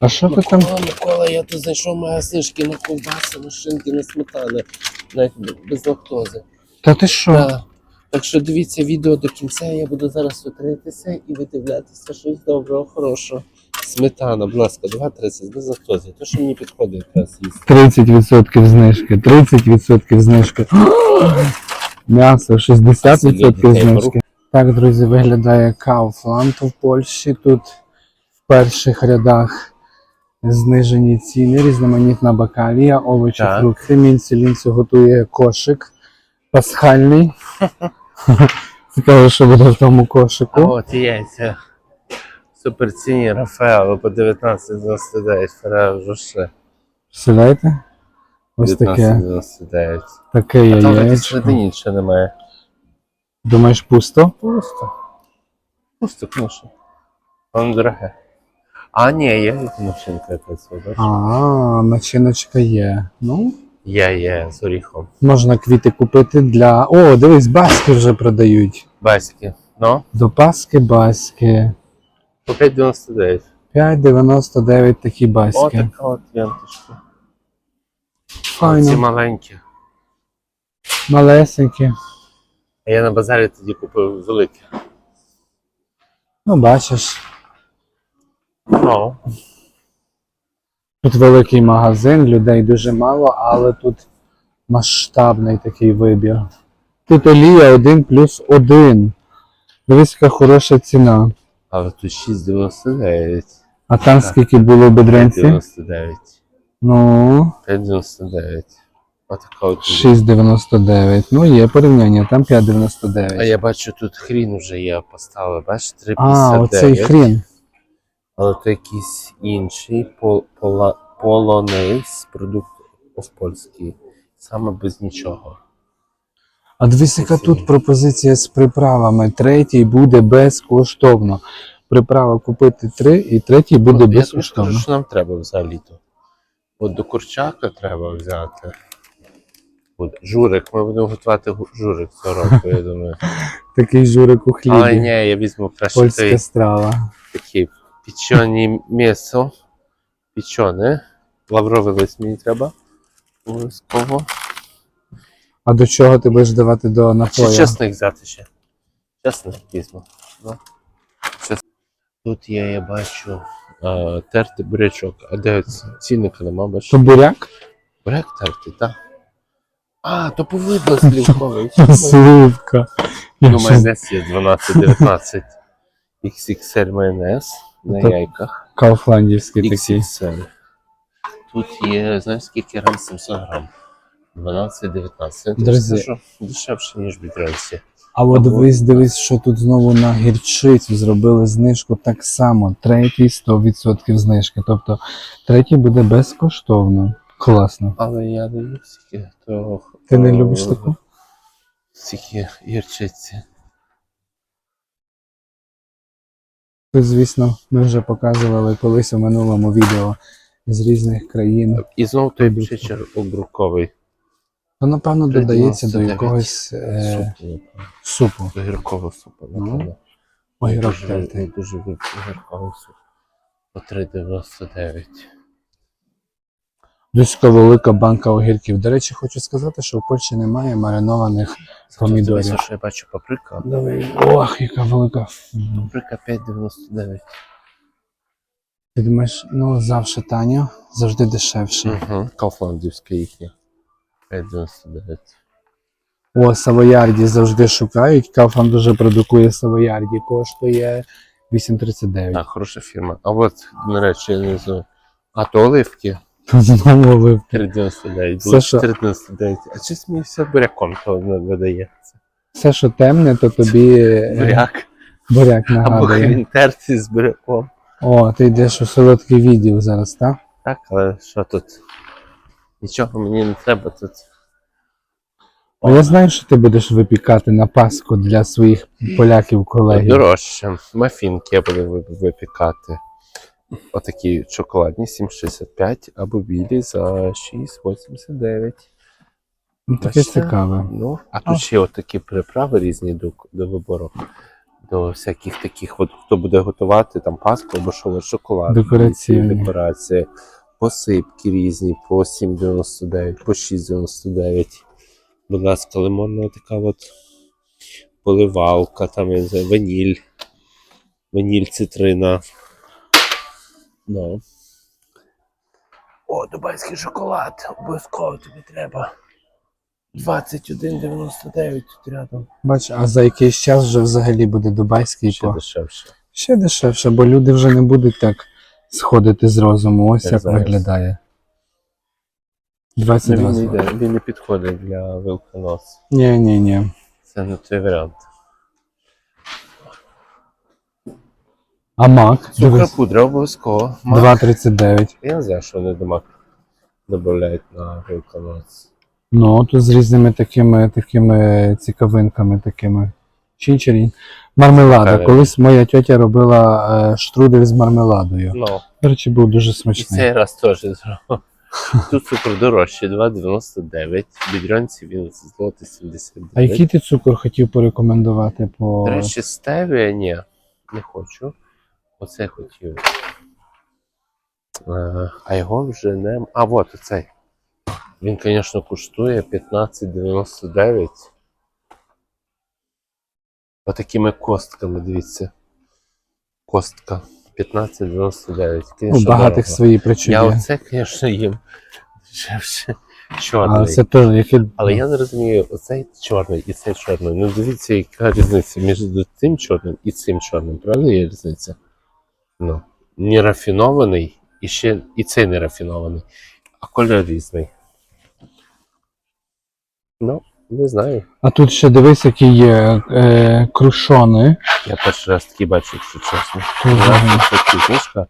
А що ти там? Микола, Микола, я тут знайшов магазинчики на ковбаси, на шинки, на сметани, навіть без лактози. Та ти що? Так. Так що дивіться відео до кінця, я буду зараз зустрітися і видивлятися щось доброго, хорошого. Сметана, будь ласка, 2,30 без лактози. То, що мені підходить якраз їсти. 30% знижки, 30% знижки. М'ясо 60% знижки. Так, друзі, виглядає Kaufland в Польщі. Тут в перших рядах знижені ціни, різноманітна бакалія, овочі, Так. фрукти. Мінці Лінцю готує кошик пасхальний. Цікаво, що буде в тому А кошику. от яйця. Суперціні Рафаело по 19,99, Феррero Роше. Сідайте. Ось таке, 19,99. таке А там в яєчко. середині нічого немає. Думаєш, пусто? Пусто. Пусто, конечно. Воно дороге. А, ні, є машинка якась, ви бачите? А, начиночка є. Ну, Є, є, з оріхом. можна квіти купити для. О, дивись, баски вже продають. Басики. Ну, До Паски баски. по 5,99. 5,99 такі О, баски. така от ленточка. Ці Файно. маленькі. Малесенькі. А я на базарі тоді купив великі. Ну, бачиш. Ну, Тут великий магазин, людей дуже мало, але тут масштабний такий вибір. Тут олія 1 плюс 1. Дивись, яка хороша ціна. але тут 6,99. А там скільки було в бедренці? 5,99. Ну, 5,99. Отака 6,99. Ну, є порівняння, там 5,99. А я бачу, тут хрін вже є поставили, бачиш, 3,59. А, оцей хрін. Але то якийсь інший пол, пола, полонез, продукт польський, саме без нічого. А дивись, яка тут пропозиція з приправами. Третій буде безкоштовно. Приправа купити три, і третій буде От я безкоштовно. скажу, що нам треба взагалі-то. От до курчака треба взяти. От, журик, ми будемо готувати журик цього року, я думаю. Такий журик у Але хлібі. ні, я візьму краще Польська той, страва. такі печені м'ясо. Печене. Лавровий лист мені треба. Обов'язково. А до чого ти будеш давати до Чи напою? чесник взяти ще? Чесник візьму. Да. Чес- Тут є, я бачу, а, тертий бурячок. А де цінника нема, бачиш? То буряк? Буряк тертий, так. А, то повидло слівковий. Сливка. Я Ну, майонез є 12-19. XXL майонез на То- яйках. Кауфландівський такий. XXL. Тут є, знаєш, скільки грам? 700 грам. 12-19. Друзі. Дешевше, ніж в Бідренці. А от дивись, дивись, що тут знову на гірчицю зробили знижку так само. Третій 100% знижки. Тобто третій буде безкоштовно. Класно. Але я не люблю стільки того. Ти не любиш таку? Стільки гірчиці. Тут, звісно, ми вже показували колись у минулому відео з різних країн. І знову той Продукти. обруковий. То, напевно, додається до якогось е, супу. До гіркового супу, Ну, напевно. Огірок Дуже- тертий. Дуже гір- гірковий суп. По 3,99. Досить велика банка огірків. До речі, хочу сказати, що в Польщі немає маринованих помідорів. Дивися, що я бачу паприка. Давай. Ох, яка велика. Паприка 5,99. Ти думаєш, ну завжди Таня, завжди дешевше. Угу. Кауфландівська їхня. 5,99. О, Савоярді завжди шукають. Кафан дуже продукує Савоярді. Коштує 8,39. Так, хороша фірма. А от, до речі, я не знаю. А то оливки. Оливки. 3,99. Все, що- 4,99. А мені все буряком то видається. Все, що темне, то тобі е, Буряк. буряк Або нагадує. хрін тертий з буряком. О, ти йдеш у солодкий відділ зараз, так? Так, але що тут? Нічого мені не треба тут. А я знаю, що ти будеш випікати на Пасху для своїх поляків колегів. Дорожче. Мафінки я буду випікати. Отакі шоколадні 7,65 або білі за 6,89. Ну, таке цікаве. Ну, а А. тут ще отакі приправи різні до, до вибору. до всяких таких, от хто буде готувати там паску або шоколад. Декораційні. Декорації. Посипки різні по 7,99, по 6,99. Будь ласка, лимонна така от поливалка, там я не знаю, ваніль. Ваніль цитрина. Ну. О, дубайський шоколад. Обов'язково тобі треба. 21,99 тут рядом. Бач, а за якийсь час вже взагалі буде дубайський Ще по. дешевше. Ще дешевше, бо люди вже не будуть так сходити з розуму. Ось Як як зараз. виглядає. Ну, 22 він, не йде, він не підходить для вилконос. Ні, ні, ні. Це не той варіант. А мак, дивись, Цукропудра обов'язково. Мак. 2,39. Я не знаю, що вони до мак додають на вилконос. Ну, тут з різними такими, такими цікавинками, такими. Чинчерінь. Мармелада. Цікаві. Колись моя тьотя робила е, штрудель з мармеладою. Ну, До речі, був дуже і смачний. цей раз теж зробив. Тут цукор дорожчий, 2,99. В Бідрянці він злотий 79. А який ти цукор хотів порекомендувати по. До речі, стевія ні, не хочу. Оце хотів. Е, А його вже не. А, от оцей. Він, звісно, коштує 15,99. Отакими костками, дивіться. Костка. 15,99. У Конечно, багатих свої причуди. Я оце, звісно, їм дешевше. А Чорний. це теж який. Але я не розумію, оцей чорний і цей чорний. Ну дивіться, яка різниця між цим чорним і цим чорним. Правда є різниця? Ну, не рафінований і ще і цей не рафінований, а кольор різний. Ну, не знаю. А тут ще дивись, які є е, крушони. Я перший раз такі бачу, якщо чесно. Книжка.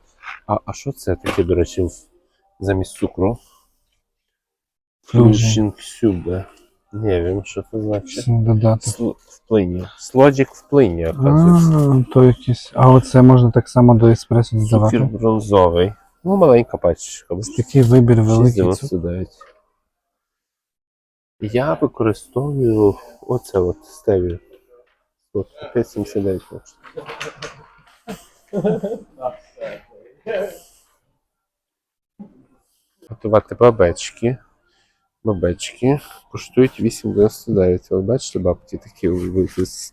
А, а що це таке, до речі, замість цукру? Дуже. Фружінксюбе. Не wiem, що це значить. Додати. Сл- Вплині. Слоджик вплині, оказується. А, то якісь. А оце можна так само до еспресо додавати. Цукір бронзовий. Ну, маленька пачечка. Ось такий вибір великий. цукор. 6,99. Я використовую оце от стевію. От 5,79 коштує. Готувати бабечки. Бабечки коштують 8,99. Ви бачите, бабки такі з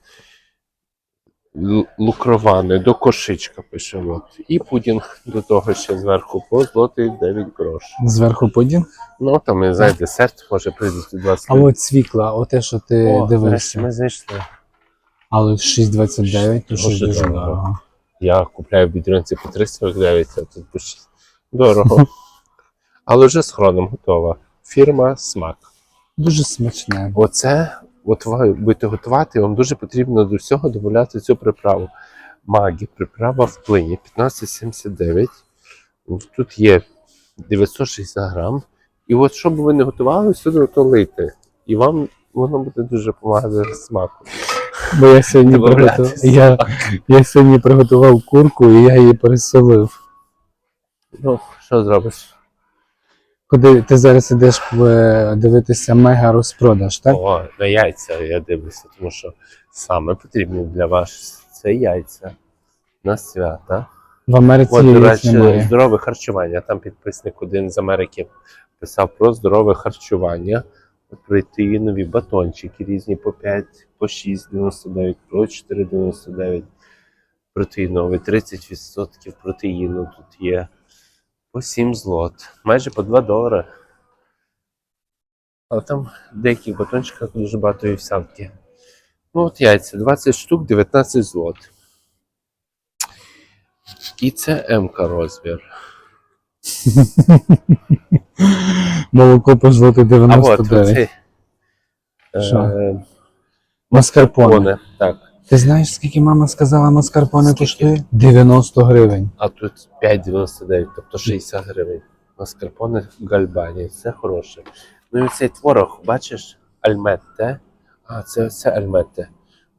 лукровани до кошичка пише. От. І пудінг до того ще зверху по злотий 9 грош. Зверху подін. Ну там, знаю, десерт може прийти 20 А от свікла, оте, що ти О, дивишся. Ми знайшли. Але 6,29, то щось Дуже дуже дорого. дорого. Я купляю в бідронці по 349, а тут по 6. Дорого. Але вже з хроном готова. Фірма Смак. Дуже смачне. Оце, от ви будете готувати, вам дуже потрібно до всього додати цю приправу. Магі, приправа в плині 1579. Тут є 960 грам. І от що б ви не готували, сюди то лийте. І вам воно буде дуже допомагати смаку. Бо я сьогодні приготував. Я, я сьогодні приготував курку і я її пересолив. Ну, що зробиш? Куди ти зараз ідеш е, дивитися мега розпродаж, так? О, на яйця я дивлюся, тому що саме потрібне для вас це яйця на свята. В Америці От, до речі, немає. здорове харчування. Там підписник один з Америки писав про здорове харчування. От протеїнові батончики різні по 5, по 6,99, по 4,99. Протеїновий 30% протеїну тут є. По 7 злот. Майже по 2 долари. Але там в деяких батончиках дуже багато вівсянки. Ну от яйця, 20 штук, 19 злот. І це МК розмір. Молоко по злоти А от 99. оцей. Що? Е, Маскарпоне. Поне, так. Ти знаєш, скільки мама сказала, маскарпоне Скільки? коштує? 90 гривень. А тут 5,99, тобто 60 гривень. Маскарпоне Гальбані. Це хороше. Ну і цей творог, бачиш, альметте. А, це, це альметте.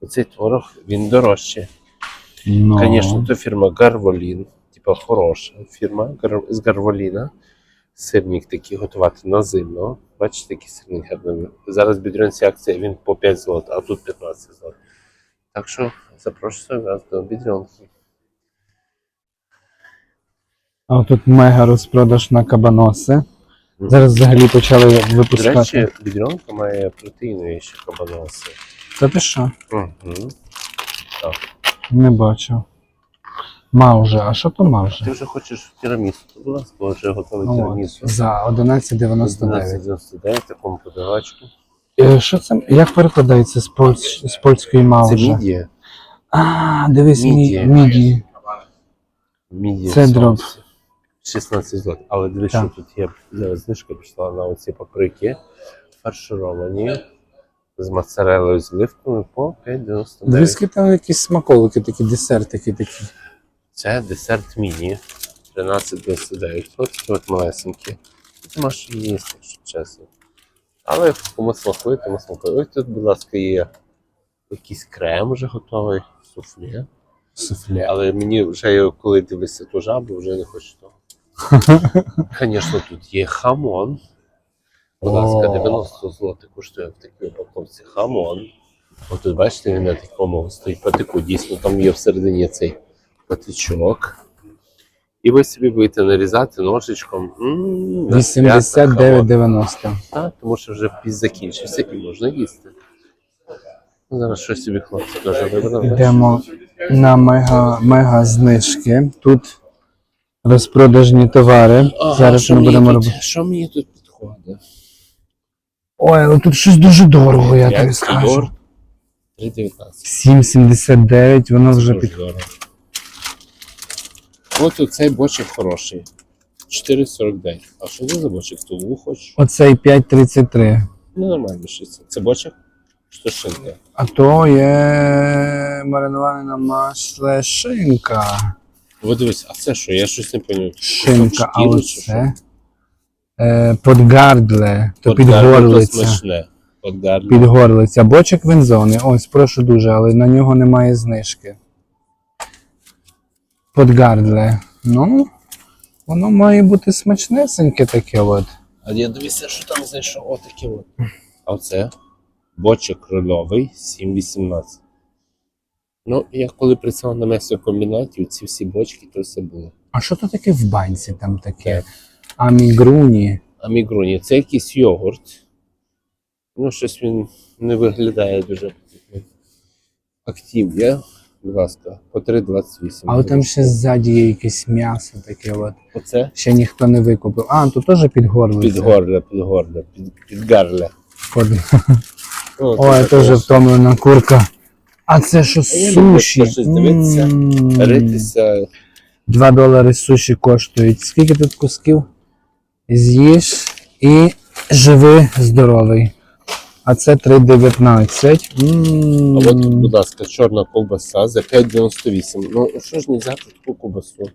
Оцей творог, він дорожчий. Ну, Звісно, то фірма Гарволін, типа хороша фірма Гар- з Гарволіна. Сирник такий готувати на зимно. Бачите, який сирник гарний. Зараз бідрянці акція, він по 5 злот, а тут 15 злот. Так що запрошую вас до бідрянки. А тут мега розпродаж на кабаноси. Зараз взагалі почали До випускати. речі, бідрянка має протеїнові ще кабаноси. Та ти що? Угу. Не бачу. Мавже. А що то мавже? Ти вже хочеш тірамісу, будь ласка, вже готовий Ну, тірамісу. за 11,99. 11,99 такому подавачку. Е, Що це? Як перекладається з, польсь... з польської Це мавже? мідія. А, дивись, Мідії. мі- Мідія. Це дроб. 16 злот. Але дивись, Так. що тут є зараз знижка пішла на оці паприки фаршировані з моцарелою з оливками по 5,99. Дивись, там якісь смаколики, такі десертики такі. Це десерт міні 13,99. Ось такі от малесенькі. Ти можеш їсти, якщо чесно. Але кому смакує, тому смакує. Ось тут, будь ласка, є якийсь крем вже готовий, суфле. Суфле. Але мені вже коли дивлюся ту жабу, вже не хочу того. Звісно, тут є хамон. Будь ласка, 90 злотих коштує в такій упаковці хамон. От тут бачите, він на такому стоїть патику. Дійсно, там є всередині цей патичок. І ви собі будете нарізати ножичком. М, на свято хамон. 89,90. Так, тому що вже піс закінчився і можна їсти. Зараз щось собі хлопці теж вибрали. Йдемо на мега, мега знижки. Тут розпродажні товари. Зараз ми будемо робити. Що мені тут підходить? Ой, але тут щось дуже дорого, я тобі скажу. 3,19. 7,79, воно вже Дуже під. дорого. От оцей бочок хороший. 4,49. А що це за бочок? Тулу хочеш? Оцей 5,33. Ну нормально щось. Це бочок? То шинка? А то є мариноване на масле шинка. От дивись, а це що? Я щось не пам'ятаю. Шинка, а оце е, подгардле, то підгорлиця. Підгорлиця. Бочок вензони. Ось, прошу дуже, але на нього немає знижки. Подгардле. Ну, воно має бути смачнесеньке таке от. А я дивися, що там знайшов. Отаке от. А оце бочок рольовий 7,18. Ну, я коли працював на м'ясокомбінаті, ці всі бочки, то все було. А що то таке в банці там таке? Амігруні. А мігруні, це якийсь йогурт. Ну, щось він не виглядає дуже активне. Будь ласка, по 3,28. Але там ще ззаді є якесь м'ясо таке от. Оце Ще ніхто не викупив. А, тут теж підгорлиця. під горле, під горле, під, під гарля. Под... Ну, Ой, теж втомлена курка. А це що А суші? щось дивитися. Ритися. 2 долари суші коштують. Скільки тут кусків? З'їж і живи здоровий. А це 3,19. М. А от, будь ласка, чорна ковбаса за 5,98. Ну, що ж не взяти таку ковбасу?